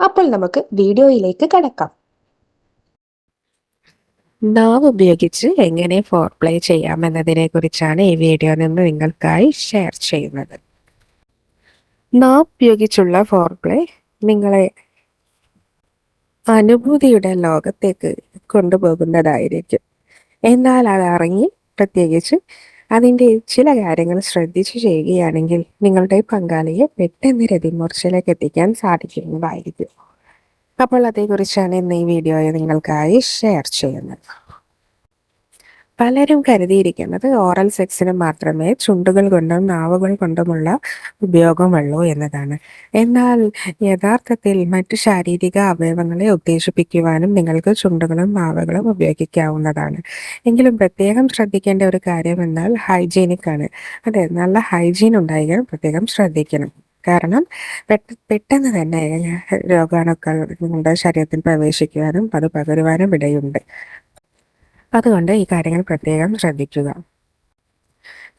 അപ്പോൾ നമുക്ക് വീഡിയോയിലേക്ക് കടക്കാം. നാവ് ഉപയോഗിച്ച് എങ്ങനെ ഫോർ പ്ലേ ചെയ്യാം എന്നതിനെ കുറിച്ചാണ് ഈ വീഡിയോ നിന്ന് നിങ്ങൾക്കായി ഷെയർ ചെയ്യുന്നത്. നാവ് ഉപയോഗിച്ചുള്ള ഫോർ പ്ലേ നിങ്ങളെ അനുഭൂതിയുടെ ലോകത്തേക്ക് കൊണ്ടുപോകുന്നതായിരിക്കും. എന്നാൽ അത് അറിഞ്ഞ് പ്രത്യേകിച്ച് അതിന്റെ ചില കാര്യങ്ങൾ ശ്രദ്ധിച്ചു ചെയ്യുകയാണെങ്കിൽ നിങ്ങളുടെ പങ്കാളിയെ പെട്ടെന്ന് രതിമൂർച്ചയിലേക്ക് എത്തിക്കാൻ സാധിക്കുന്നതായിരിക്കും. അപ്പോൾ അതേക്കുറിച്ചാണ് ഇന്ന് ഈ വീഡിയോയെ നിങ്ങൾക്കായി ഷെയർ ചെയ്യുന്നത്. പലരും കരുതിയിരിക്കുന്നത് ഓറൽ സെക്സിന് മാത്രമേ ചുണ്ടുകൾ കൊണ്ടും നാവുകൾ കൊണ്ടുമുള്ള ഉപയോഗമുള്ളൂ എന്നതാണ്. എന്നാൽ യഥാർത്ഥത്തിൽ മറ്റു ശാരീരിക അവയവങ്ങളെ ഉത്തേജിപ്പിക്കുവാനും നിങ്ങൾക്ക് ചുണ്ടുകളും നാവുകളും ഉപയോഗിക്കാവുന്നതാണ്. എങ്കിലും പ്രത്യേകം ശ്രദ്ധിക്കേണ്ട ഒരു കാര്യം എന്നാൽ ഹൈജീനിക് ആണ്. അതെ നല്ല ഹൈജീൻ ഉണ്ടായിരിക്കാൻ പ്രത്യേകം ശ്രദ്ധിക്കണം. കാരണം പെട്ടെന്ന് തന്നെ രോഗാണുക്കൾ നിങ്ങളുടെ ശരീരത്തിൽ പ്രവേശിക്കുവാനും അത് പകരുവാനും ഇടയുണ്ട്. അതുകൊണ്ട് ഈ കാര്യങ്ങൾ പ്രത്യേകം ശ്രദ്ധിക്കുക.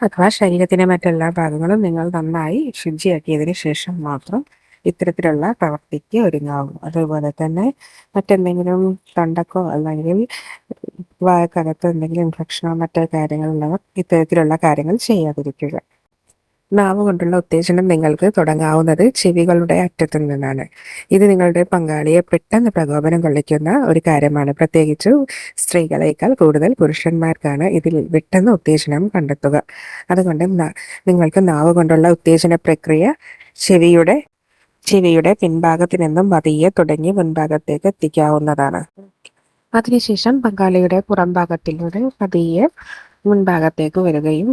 അഥവാ ശരീരത്തിന്റെ മറ്റെല്ലാ ഭാഗങ്ങളും നിങ്ങൾ നന്നായി ശുചിയാക്കിയതിന് ശേഷം മാത്രം ഇത്തരത്തിലുള്ള പ്രവൃത്തിക്ക് ഒരുങ്ങാവും. അതുപോലെ തന്നെ മറ്റെന്തെങ്കിലും തൊണ്ടക്കോ അല്ലെങ്കിൽ വായക്കകത്തോ എന്തെങ്കിലും ഇൻഫെക്ഷനോ മറ്റേ കാര്യങ്ങളുള്ളവർ ഇത്തരത്തിലുള്ള കാര്യങ്ങൾ ചെയ്യാതിരിക്കുക. നാവ് കൊണ്ടുള്ള ഉത്തേജനം നിങ്ങൾക്ക് തുടങ്ങാവുന്നത് ചെവികളുടെ അറ്റത്തു നിന്നാണ്. ഇത് നിങ്ങളുടെ പങ്കാളിയെ പെട്ടെന്ന് പ്രകോപനം കൊള്ളിക്കുന്ന ഒരു കാര്യമാണ്. പ്രത്യേകിച്ച് സ്ത്രീകളേക്കാൾ കൂടുതൽ പുരുഷന്മാർക്കാണ് ഇതിൽ പെട്ടെന്ന് ഉത്തേജനം കണ്ടെത്തുക. അതുകൊണ്ട് നിങ്ങൾക്ക് നാവ് കൊണ്ടുള്ള ഉത്തേജന പ്രക്രിയ ചെവിയുടെ ചെവിയുടെ പിൻഭാഗത്തു നിന്നും പതിയെ തുടങ്ങി മുൻഭാഗത്തേക്ക് എത്തിക്കാവുന്നതാണ്. അതിനുശേഷം പങ്കാളിയുടെ പുറംഭാഗത്തിലൂടെ പതിയെ മുൻഭാഗത്തേക്ക് വരികയും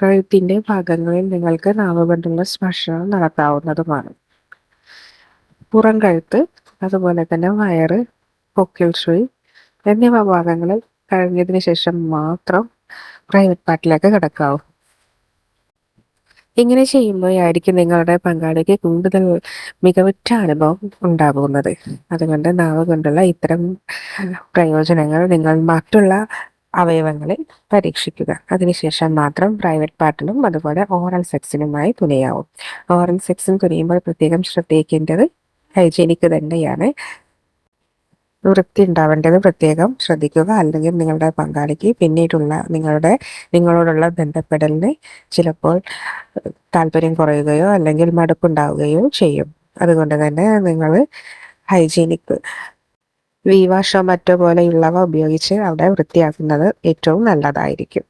കഴുത്തിന്റെ ഭാഗങ്ങളിൽ നിങ്ങൾക്ക് കൊണ്ടുള്ള സ്പർശനം നടത്താവുന്നതുമാണ്. പുറം കഴുത്ത് അതുപോലെ തന്നെ വയറ് പൊക്കിൾ ശ്രീ എന്നിവ ഭാഗങ്ങളിൽ കഴിഞ്ഞതിന് ശേഷം മാത്രം പ്രൈവറ്റ് പാർട്ടിലേക്ക് കിടക്കാവൂ. ഇങ്ങനെ ചെയ്യുമ്പോഴായിരിക്കും നിങ്ങളുടെ പങ്കാളിക്ക് കൂടുതൽ മികവുറ്റ അനുഭവം ഉണ്ടാകുന്നത്. അതുകൊണ്ട് നാവ് കൊണ്ടുള്ള ഇത്തരം പ്രയോജനങ്ങൾ നിങ്ങൾ മറ്റുള്ള അവയവങ്ങളിൽ പരീക്ഷിക്കുക. അതിനുശേഷം മാത്രം പ്രൈവറ്റ് പാർട്ടിനും അതുപോലെ ഓറൽ സെക്സിനുമായി തുനിയാവും ഓറൽ സെക്സിന് തുനിയുമ്പോൾ പ്രത്യേകം ശ്രദ്ധിക്കേണ്ടത് ഹൈജീനിക് തന്നെയാണ്. വൃത്തി ഉണ്ടാവേണ്ടത് പ്രത്യേകം ശ്രദ്ധിക്കുക. അല്ലെങ്കിൽ നിങ്ങളുടെ പങ്കാളിക്ക് പിന്നീടുള്ള നിങ്ങളുടെ നിങ്ങളോടുള്ള ബന്ധപ്പെടലിന് ചിലപ്പോൾ താല്പര്യം കുറയുകയോ അല്ലെങ്കിൽ മടുപ്പുണ്ടാവുകയോ ചെയ്യും. അതുകൊണ്ട് തന്നെ നിങ്ങൾ ഹൈജീനിക് വീവാഷോ മറ്റോ പോലെയുള്ളവ ഉപയോഗിച്ച് അവിടെ വൃത്തിയാക്കുന്നത് ഏറ്റവും നല്ലതായിരിക്കും.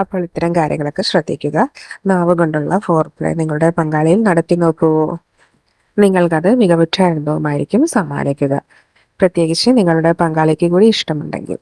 അപ്പോൾ ഇത്തരം കാര്യങ്ങളൊക്കെ ശ്രദ്ധിക്കുക. നാവ് കൊണ്ടുള്ള ഫോർ പ്ലേ നിങ്ങളുടെ പങ്കാളിയിൽ നടത്തി നോക്കൂ. നിങ്ങൾക്കത് മികവുറ്റ അനുഭവമായിരിക്കും സമ്മാനിക്കുക. പ്രത്യേകിച്ച് നിങ്ങളുടെ പങ്കാളിക്ക് കൂടി ഇഷ്ടമുണ്ടെങ്കിൽ